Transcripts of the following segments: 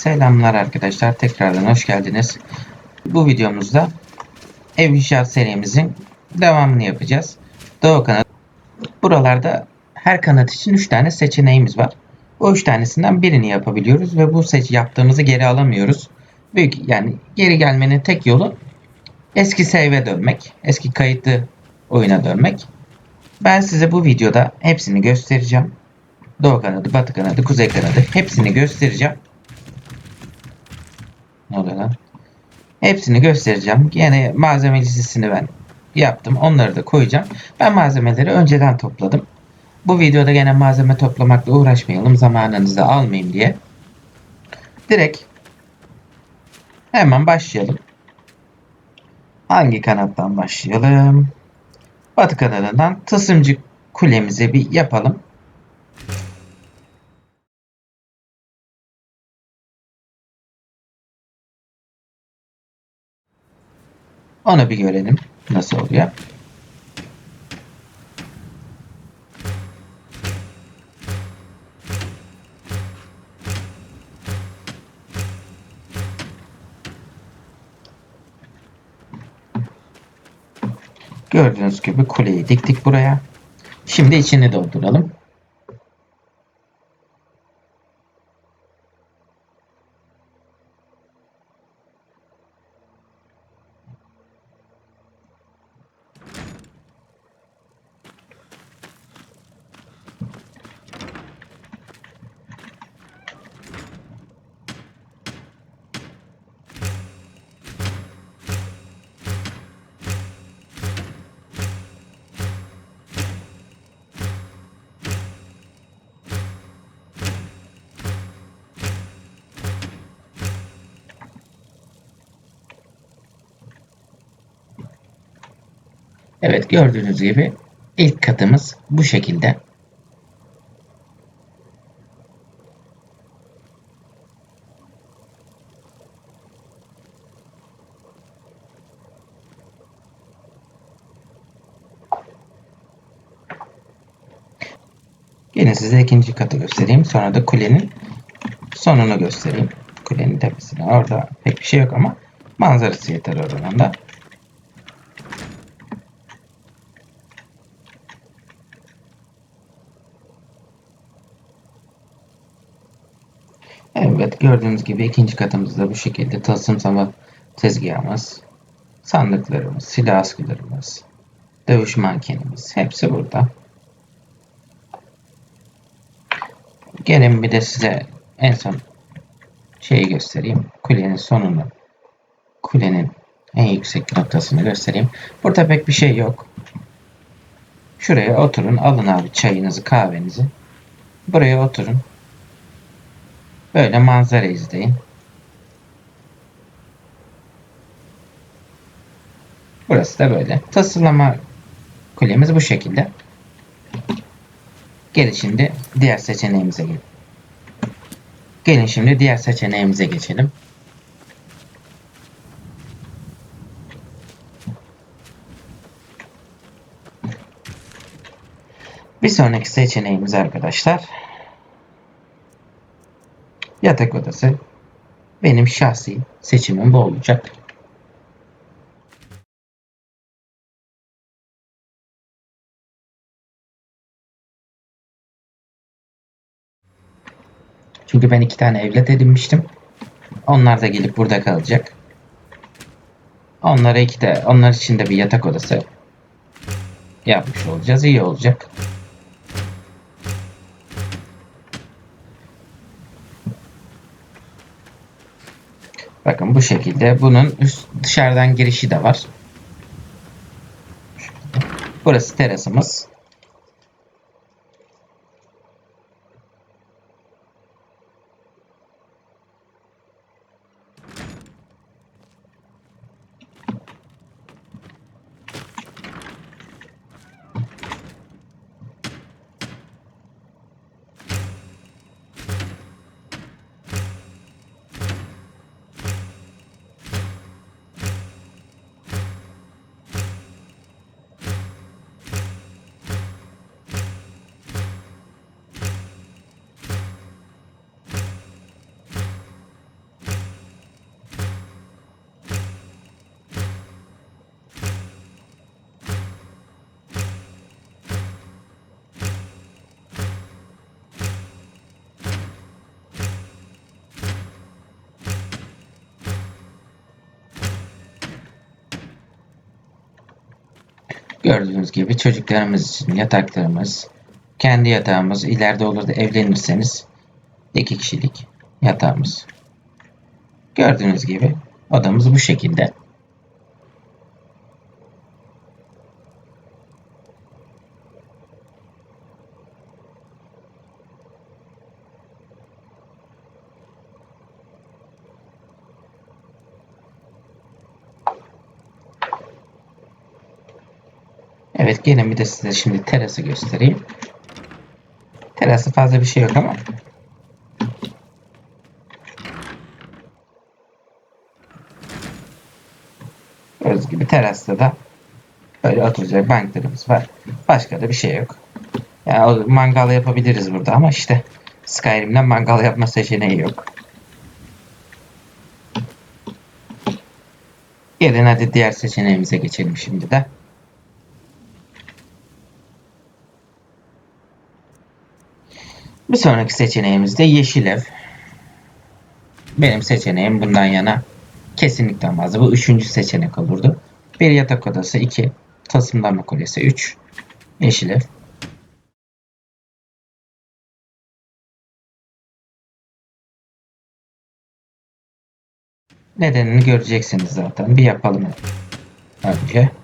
Selamlar arkadaşlar. Tekrardan hoş geldiniz. Bu videomuzda ev inşaat serimizin devamını yapacağız. Doğu kanat. Buralarda her kanat için 3 tane seçeneğimiz var. O 3 tanesinden birini yapabiliyoruz ve bu seç yaptığımızı geri alamıyoruz. Büyük yani geri gelmenin tek yolu eski save'e dönmek. Eski kayıtlı oyuna dönmek. Ben size bu videoda hepsini göstereceğim. Doğu kanadı, batı kanadı, kuzey kanadı hepsini göstereceğim. Ne oluyor lan? Hepsini göstereceğim. Yine malzeme listesini ben yaptım. Onları da koyacağım. Ben malzemeleri önceden topladım. Bu videoda gene malzeme toplamakla uğraşmayalım. Zamanınızı almayayım diye. Direkt hemen başlayalım. Hangi kanattan başlayalım? Batı kanadından tısımcı kulemizi bir yapalım. Onu bir görelim. Nasıl oluyor? Gördüğünüz gibi kuleyi diktik buraya. Şimdi içini dolduralım. Evet gördüğünüz gibi ilk katımız bu şekilde. Yine size ikinci katı göstereyim. Sonra da kulenin sonunu göstereyim. Kulenin tepesine. Orada pek bir şey yok ama manzarası yeter oradan Evet gördüğünüz gibi ikinci katımızda bu şekilde tılsımsama tezgahımız, sandıklarımız, silah askılarımız, dövüş mankenimiz hepsi burada. Gelin bir de size en son şeyi göstereyim. Kulenin sonunu. Kulenin en yüksek noktasını göstereyim. Burada pek bir şey yok. Şuraya oturun. Alın abi çayınızı, kahvenizi. Buraya oturun. Böyle manzara izleyin. Burası da böyle. Tasarlama kulemiz bu şekilde. Gelin şimdi diğer seçeneğimize gelin. Gelin şimdi diğer seçeneğimize geçelim. Bir sonraki seçeneğimiz arkadaşlar yatak odası. Benim şahsi seçimim bu olacak. Çünkü ben iki tane evlat edinmiştim. Onlar da gelip burada kalacak. Onlara iki de, onlar için de bir yatak odası yapmış olacağız. İyi olacak. Bakın bu şekilde. Bunun üst, dışarıdan girişi de var. Burası terasımız. Gördüğünüz gibi çocuklarımız için yataklarımız, kendi yatağımız, ileride olur da evlenirseniz iki kişilik yatağımız. Gördüğünüz gibi odamız bu şekilde. Evet gelin bir de size şimdi terası göstereyim. Terası fazla bir şey yok ama. Gördüğünüz gibi terasta da böyle oturacak banklarımız var. Başka da bir şey yok. Yani mangal yapabiliriz burada ama işte Skyrim'den mangal yapma seçeneği yok. Gelin hadi diğer seçeneğimize geçelim şimdi de. Bir sonraki seçeneğimiz de yeşil ev. Benim seçeneğim bundan yana kesinlikle olmazdı. Bu üçüncü seçenek olurdu. Bir yatak odası, iki tasımlama kulesi, üç yeşil ev. Nedenini göreceksiniz zaten. Bir yapalım önce.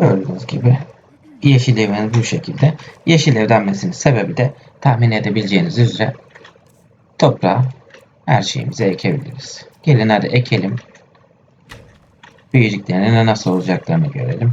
Gördüğünüz gibi yeşil evimiz bu şekilde. Yeşil ev denmesinin sebebi de tahmin edebileceğiniz üzere toprağa her şeyimizi ekebiliriz. Gelin hadi ekelim. Büyüdüklerinin nasıl olacaklarını görelim.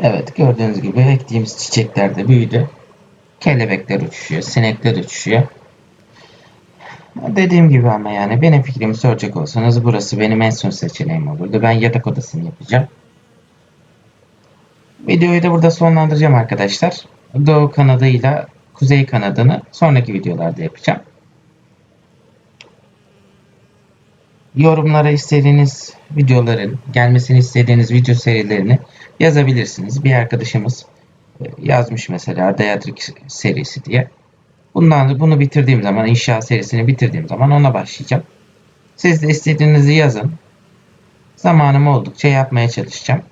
Evet gördüğünüz gibi ektiğimiz çiçekler de büyüdü. Kelebekler uçuşuyor, sinekler uçuşuyor. Dediğim gibi ama yani benim fikrimi soracak olsanız burası benim en son seçeneğim olurdu. Ben yatak odasını yapacağım. Videoyu da burada sonlandıracağım arkadaşlar. Doğu kanadıyla kuzey kanadını sonraki videolarda yapacağım. Yorumlara istediğiniz videoların, gelmesini istediğiniz video serilerini yazabilirsiniz. Bir arkadaşımız e, yazmış mesela Dayatrik serisi diye. Bundan bunu bitirdiğim zaman, inşaat serisini bitirdiğim zaman ona başlayacağım. Siz de istediğinizi yazın. Zamanım oldukça yapmaya çalışacağım.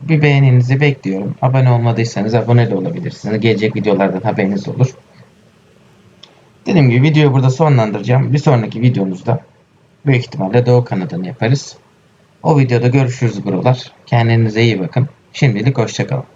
Bir beğeninizi bekliyorum. Abone olmadıysanız abone de olabilirsiniz. Gelecek videolardan haberiniz olur. Dediğim gibi videoyu burada sonlandıracağım. Bir sonraki videomuzda büyük ihtimalle Doğu Kanadını yaparız. O videoda görüşürüz buralar. Kendinize iyi bakın. Şimdilik hoşçakalın.